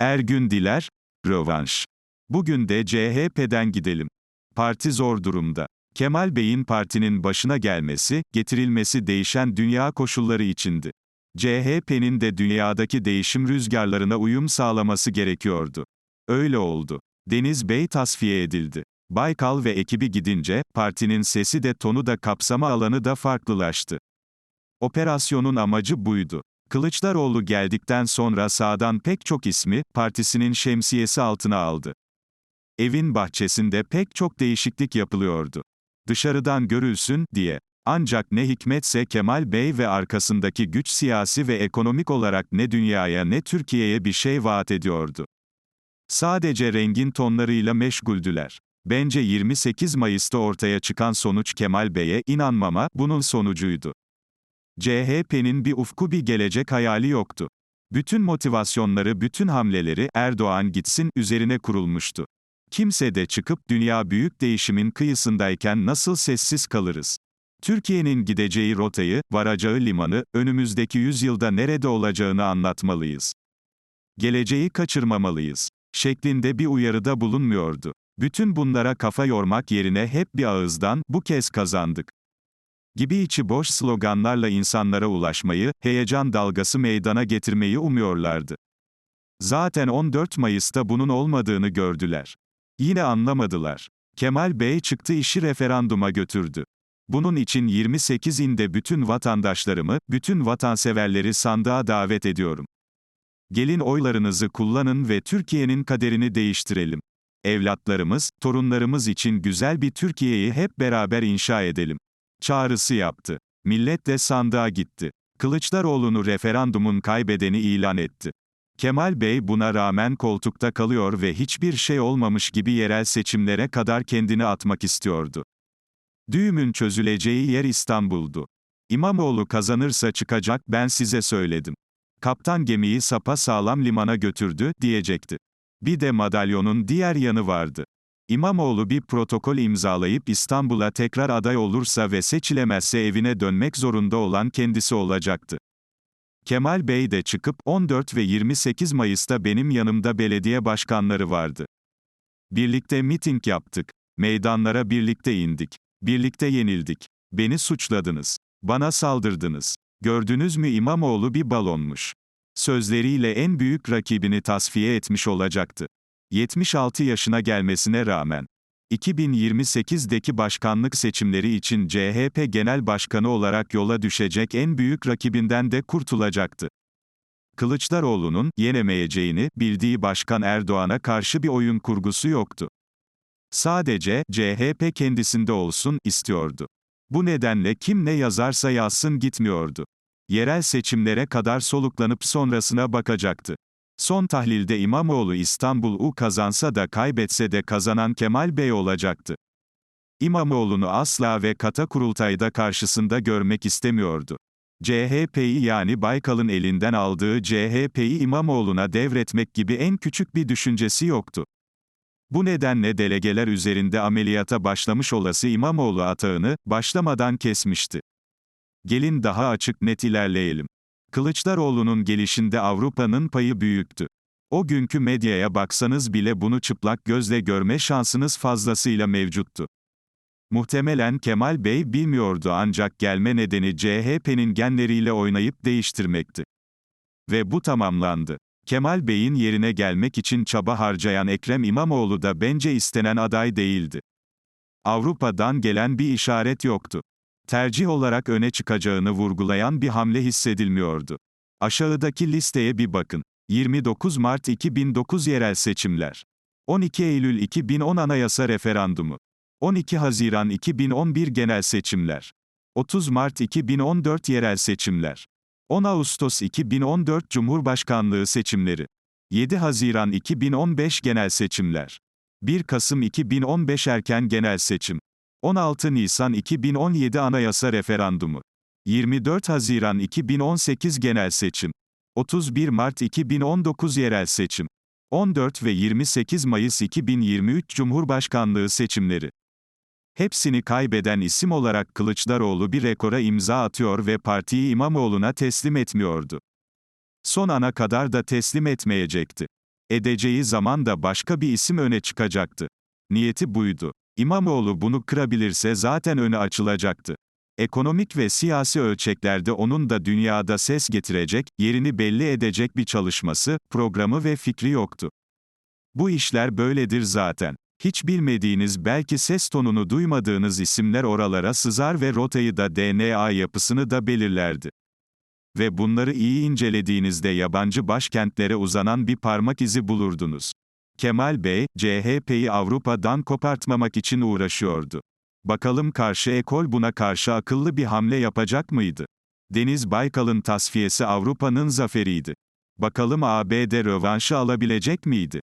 Ergün Diler, rövanş. Bugün de CHP'den gidelim. Parti zor durumda. Kemal Bey'in partinin başına gelmesi, getirilmesi değişen dünya koşulları içindi. CHP'nin de dünyadaki değişim rüzgarlarına uyum sağlaması gerekiyordu. Öyle oldu. Deniz Bey tasfiye edildi. Baykal ve ekibi gidince, partinin sesi de tonu da kapsama alanı da farklılaştı. Operasyonun amacı buydu. Kılıçdaroğlu geldikten sonra sağdan pek çok ismi, partisinin şemsiyesi altına aldı. Evin bahçesinde pek çok değişiklik yapılıyordu. Dışarıdan görülsün, diye. Ancak ne hikmetse Kemal Bey ve arkasındaki güç siyasi ve ekonomik olarak ne dünyaya ne Türkiye'ye bir şey vaat ediyordu. Sadece rengin tonlarıyla meşguldüler. Bence 28 Mayıs'ta ortaya çıkan sonuç Kemal Bey'e inanmama bunun sonucuydu. CHP'nin bir ufku bir gelecek hayali yoktu. Bütün motivasyonları, bütün hamleleri Erdoğan gitsin üzerine kurulmuştu. Kimse de çıkıp dünya büyük değişimin kıyısındayken nasıl sessiz kalırız? Türkiye'nin gideceği rotayı, varacağı limanı, önümüzdeki yüzyılda nerede olacağını anlatmalıyız. Geleceği kaçırmamalıyız. Şeklinde bir uyarıda bulunmuyordu. Bütün bunlara kafa yormak yerine hep bir ağızdan, bu kez kazandık. Gibi içi boş sloganlarla insanlara ulaşmayı, heyecan dalgası meydana getirmeyi umuyorlardı. Zaten 14 Mayıs'ta bunun olmadığını gördüler. Yine anlamadılar. Kemal Bey çıktı işi referanduma götürdü. Bunun için 28 inde bütün vatandaşlarımı, bütün vatanseverleri sandığa davet ediyorum. Gelin oylarınızı kullanın ve Türkiye'nin kaderini değiştirelim. Evlatlarımız, torunlarımız için güzel bir Türkiye'yi hep beraber inşa edelim. Çağrısı yaptı. Millet de sandığa gitti. Kılıçdaroğlu'nu referandumun kaybedeni ilan etti. Kemal Bey buna rağmen koltukta kalıyor ve hiçbir şey olmamış gibi yerel seçimlere kadar kendini atmak istiyordu. Düğümün çözüleceği yer İstanbul'du. İmamoğlu kazanırsa çıkacak, ben size söyledim. Kaptan gemiyi sapa sağlam limana götürdü, diyecekti. Bir de madalyonun diğer yanı vardı. İmamoğlu bir protokol imzalayıp İstanbul'a tekrar aday olursa ve seçilemezse evine dönmek zorunda olan kendisi olacaktı. Kemal Bey de çıkıp 14 ve 28 Mayıs'ta benim yanımda belediye başkanları vardı. Birlikte miting yaptık. Meydanlara birlikte indik. Birlikte yenildik. Beni suçladınız. Bana saldırdınız. Gördünüz mü İmamoğlu bir balonmuş. Sözleriyle en büyük rakibini tasfiye etmiş olacaktı. 76 yaşına gelmesine rağmen 2028'deki başkanlık seçimleri için CHP Genel Başkanı olarak yola düşecek en büyük rakibinden de kurtulacaktı. Kılıçdaroğlu'nun yenemeyeceğini bildiği Başkan Erdoğan'a karşı bir oyun kurgusu yoktu. Sadece CHP kendisinde olsun istiyordu. Bu nedenle kim ne yazarsa yazsın gitmiyordu. Yerel seçimlere kadar soluklanıp sonrasına bakacaktı. Son tahlilde İmamoğlu İstanbul U kazansa da kaybetse de kazanan Kemal Bey olacaktı. İmamoğlu'nu asla ve kata kurultayda karşısında görmek istemiyordu. CHP'yi yani Baykal'ın elinden aldığı CHP'yi İmamoğlu'na devretmek gibi en küçük bir düşüncesi yoktu. Bu nedenle delegeler üzerinde ameliyata başlamış olası İmamoğlu atağını, başlamadan kesmişti. Gelin daha açık net ilerleyelim. Kılıçdaroğlu'nun gelişinde Avrupa'nın payı büyüktü. O günkü medyaya baksanız bile bunu çıplak gözle görme şansınız fazlasıyla mevcuttu. Muhtemelen Kemal Bey bilmiyordu ancak gelme nedeni CHP'nin genleriyle oynayıp değiştirmekti. Ve bu tamamlandı. Kemal Bey'in yerine gelmek için çaba harcayan Ekrem İmamoğlu da bence istenen aday değildi. Avrupa'dan gelen bir işaret yoktu. Tercih olarak öne çıkacağını vurgulayan bir hamle hissedilmiyordu. Aşağıdaki listeye bir bakın. 29 Mart 2009 yerel seçimler. 12 Eylül 2010 anayasa referandumu. 12 Haziran 2011 genel seçimler. 30 Mart 2014 yerel seçimler. 10 Ağustos 2014 Cumhurbaşkanlığı seçimleri. 7 Haziran 2015 genel seçimler. 1 Kasım 2015 erken genel seçim. 16 Nisan 2017 Anayasa Referandumu. 24 Haziran 2018 Genel Seçim. 31 Mart 2019 Yerel Seçim. 14 ve 28 Mayıs 2023 Cumhurbaşkanlığı seçimleri. Hepsini kaybeden isim olarak Kılıçdaroğlu bir rekora imza atıyor ve partiyi İmamoğlu'na teslim etmiyordu. Son ana kadar da teslim etmeyecekti. Edeceği zaman da başka bir isim öne çıkacaktı. Niyeti buydu. İmamoğlu bunu kırabilirse zaten önü açılacaktı. Ekonomik ve siyasi ölçeklerde onun da dünyada ses getirecek, yerini belli edecek bir çalışması, programı ve fikri yoktu. Bu işler böyledir zaten. Hiç bilmediğiniz belki ses tonunu duymadığınız isimler oralara sızar ve rotayı da DNA yapısını da belirlerdi. Ve bunları iyi incelediğinizde yabancı başkentlere uzanan bir parmak izi bulurdunuz. Kemal Bey, CHP'yi Avrupa'dan kopartmamak için uğraşıyordu. Bakalım karşı ekol buna karşı akıllı bir hamle yapacak mıydı? Deniz Baykal'ın tasfiyesi Avrupa'nın zaferiydi. Bakalım ABD rövanşı alabilecek miydi?